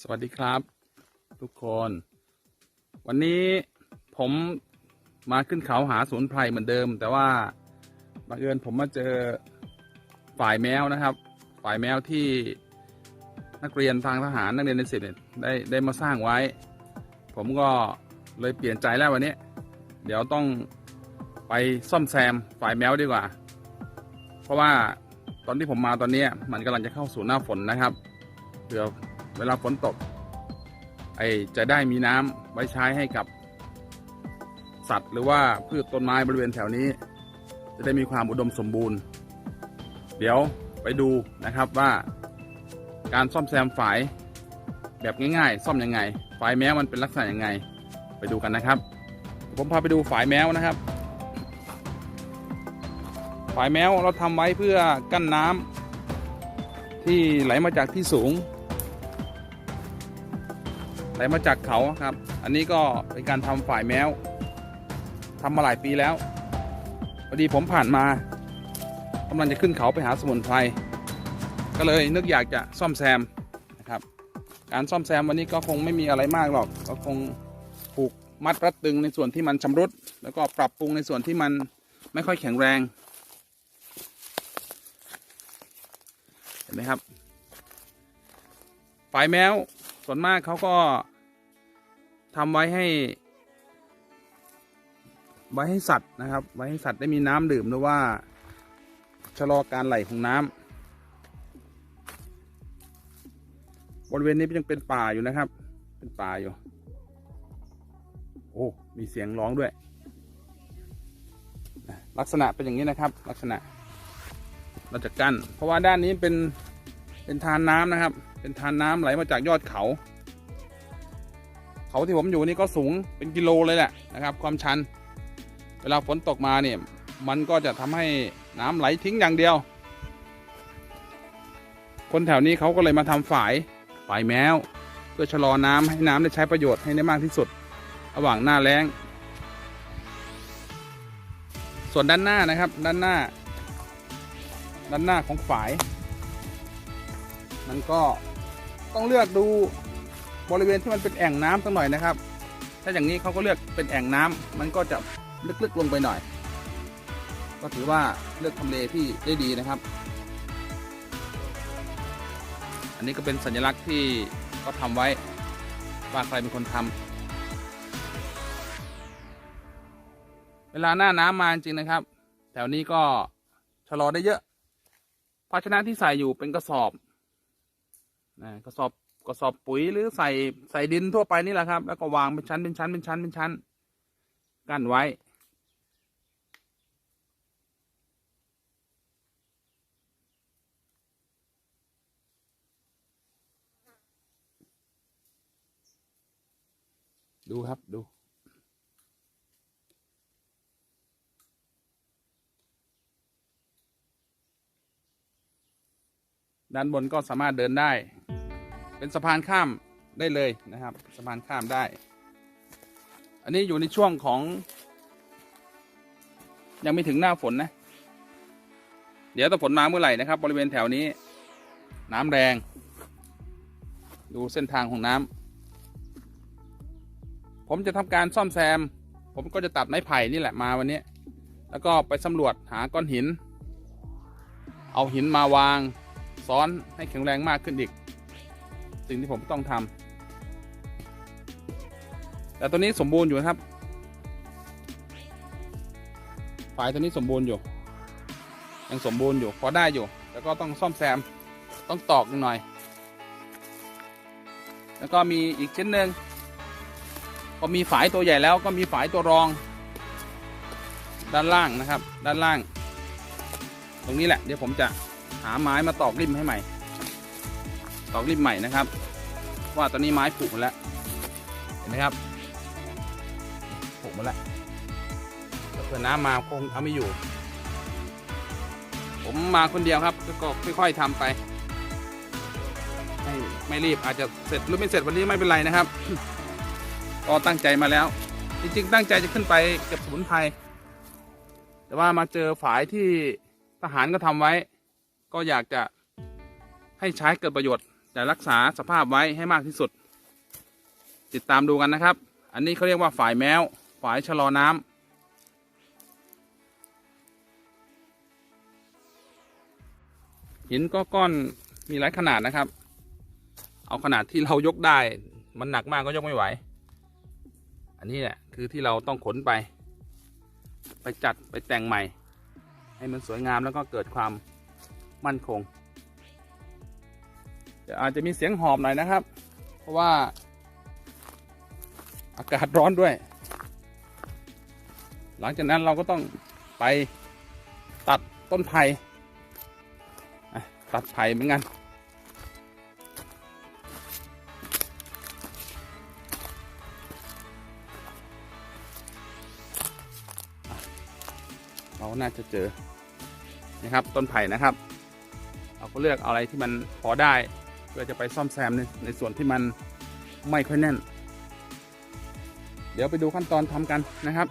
สวัสดีครับ ทุกคน วันนี้ผมมาขึ้นเขาหาสมุนไพรเหมือนเดิม แต่ว่าบังเอิญผมมาเจอฝ่ายแมวนะครับ ฝ่ายแมวที่นักเรียนทางทหารนักเรียนในสิบเนี่ยได้ได้มาสร้างไว้ ผมก็เลยเปลี่ยนใจแล้ววันนี้ เดี๋ยวต้องไปซ่อมแซมฝ่ายแมวดีกว่า เพราะว่าตอนที่ผมมาตอนนี้มันกำลังจะเข้าสู่หน้าฝนนะครับเผื่อ เวลาฝนตก ไอจะได้มีน้ำไว้ใช้ให้กับ สัตว์หรือว่าพืชต้นไม้บริเวณแถวนี้ จะได้มีความอุดมสมบูรณ์ เดี๋ยวไปดูนะครับว่า การซ่อมแซมฝายแบบง่ายๆ ซ่อมยังไง ฝายแมวมันเป็นลักษณะยังไง ไปดูกันนะครับ ผมพาไปดูฝายแมวนะครับ ฝายแมวเราทำไว้เพื่อกั้นน้ำที่ไหลมาจากที่สูง ไหลมาจากเขาครับ อันนี้ก็เป็นการทำฝ่ายแมวทำมาหลายปีแล้วพอดีผมผ่านมากำลังจะขึ้นเขาไปหาสมุนไพรก็เลยนึกอยากจะซ่อมแซมนะครับ การซ่อมแซมวันนี้ก็คงไม่มีอะไรมากหรอก ก็คงผูกมัดรัดตึงในส่วนที่มันชำรุด แล้วก็ปรับปรุงในส่วนที่มันไม่ค่อยแข็งแรงเห็นไหมครับฝ่ายแมว ส่วนมากเขาก็ทำไว้ให้ ไว้ให้สัตว์นะครับ ไว้ให้สัตว์ได้มีน้ำดื่มหรือว่าชะลอการไหลของน้ำบริเวณนี้ยังเป็นป่าอยู่นะครับ เป็นป่าอยู่ โอ้ มีเสียงร้องด้วย ลักษณะเป็นอย่างนี้นะครับ ลักษณะเราจะกั้น เพราะว่าด้านนี้เป็น เป็นทานน้ำนะครับ เป็นทานน้ำไหลมาจากยอดเขา เขาที่ผมอยู่นี่ก็สูงเป็นกิโลเลยแหละนะครับ ความชัน เวลาฝนตกมาเนี่ยมันก็จะทำให้น้ำไหลทิ้งอย่างเดียว คนแถวนี้เขาก็เลยมาทำฝายฝายแมว เพื่อชะลอน้ำให้น้ำได้ใช้ประโยชน์ให้ได้มากที่สุด ระหว่างหน้าแล้ง ส่วนด้านหน้านะครับ ด้านหน้า ด้านหน้าของฝาย มันก็ต้องเลือกดูบริเวณที่มันเป็นแอ่งน้ำสักหน่อยนะครับ ถ้าอย่างนี้เขาก็เลือกเป็นแอ่งน้ำมันก็จะลึกๆลงไปหน่อย ก็ถือว่าเลือกทำเลที่ได้ดีนะครับ อันนี้ก็เป็นสัญลักษณ์ที่ก็ทำไว้ว่าใครเป็นคนทำเวลาหน้าน้ำมาจริงนะครับ แถวนี้ก็ชะลอได้เยอะ ภาชนะที่ใส่อยู่เป็นกระสอบ นะกระสอบกระสอบปุ๋ยหรือใส่ใส่ดินทั่วไปนี่แหละครับ แล้วก็วางเป็นชั้นเป็นชั้นเป็นชั้นเป็นชั้น กั้นไว้ ดูครับดูด้านบนก็สามารถเดินได้ เป็นสะพานข้ามได้เลยนะครับ สะพานข้ามได้ อันนี้อยู่ในช่วงของ ยังไม่ถึงหน้าฝนนะ เดี๋ยวถ้าฝนมาเมื่อไหร่นะครับ บริเวณแถวนี้ น้ำแรง ดูเส้นทางของน้ำผมจะทำการซ่อมแซม ผมก็จะตัดไม้ไผ่นี่แหละมาวันนี้ แล้วก็ไปสำรวจหาก้อนหิน เอาหินมาวาง ซ้อนให้แข็งแรงมากขึ้นอีก สิ่งที่ผมต้องทำแต่ตัวนี้สมบูรณ์อยู่ครับฝายตัวนี้สมบูรณ์อยู่ ยังสมบูรณ์อยู่พอได้อยู่ แล้วก็ต้องซ่อมแซมต้องตอกหน่อย แล้วก็มีอีกชิ้นหนึ่งพอมีฝายตัวใหญ่แล้วก็มีฝายตัวรอง ด้านล่างนะครับ ด้านล่าง ตรงนี้แหละ เดี๋ยวผมจะหาไม้มาตอกริมให้ใหม่ ตอกริมใหม่นะครับ ว่าตอนนี้ไม้ผุหมดแล้ว เห็นไหมครับผุหมดแล้วถ้าเกิดน้ำมาคงเอาไม่อยู่ ผมมาคนเดียวครับก็ค่อยๆทำไปไม่ไม่รีบอาจจะเสร็จหรือไม่เสร็จวันนี้ไม่เป็นไรนะครับ ก็ตั้งใจมาแล้ว จริงๆ ตั้งใจจะขึ้นไปเก็บสมุนไพรแต่ว่ามาเจอฝายที่ทหารก็ทำไว้ ก็อยากจะให้ใช้เกิดประโยชน์ จะรักษาสภาพไว้ให้มากที่สุด ติดตามดูกันนะครับ อันนี้เขาเรียกว่าฝายแมวฝายชะลอน้ำหินก็ก้อนมีหลายขนาดนะครับ เอาขนาดที่เรายกได้ มันหนักมากก็ยกไม่ไหว อันนี้แหละคือที่เราต้องขนไป ไปจัดไปแต่งใหม่ ให้มันสวยงามแล้วก็เกิดความมั่นคง อาจจะมีเสียงหอบหน่อยนะครับ เพราะว่า อากาศร้อนด้วย หลังจากนั้นเราก็ต้องไปตัดต้นไผ่ตัดไผ่เหมือนกันเราน่าจะเจอนะครับต้นไผ่นะครับ เราก็เลือกเอาอะไรที่มันพอได้ พื่อจะไปซ่อมแซมในในส่วนที่มันไม่ค่อยแน่น เดี๋ยวไปดูขั้นตอนทำกันนะครับ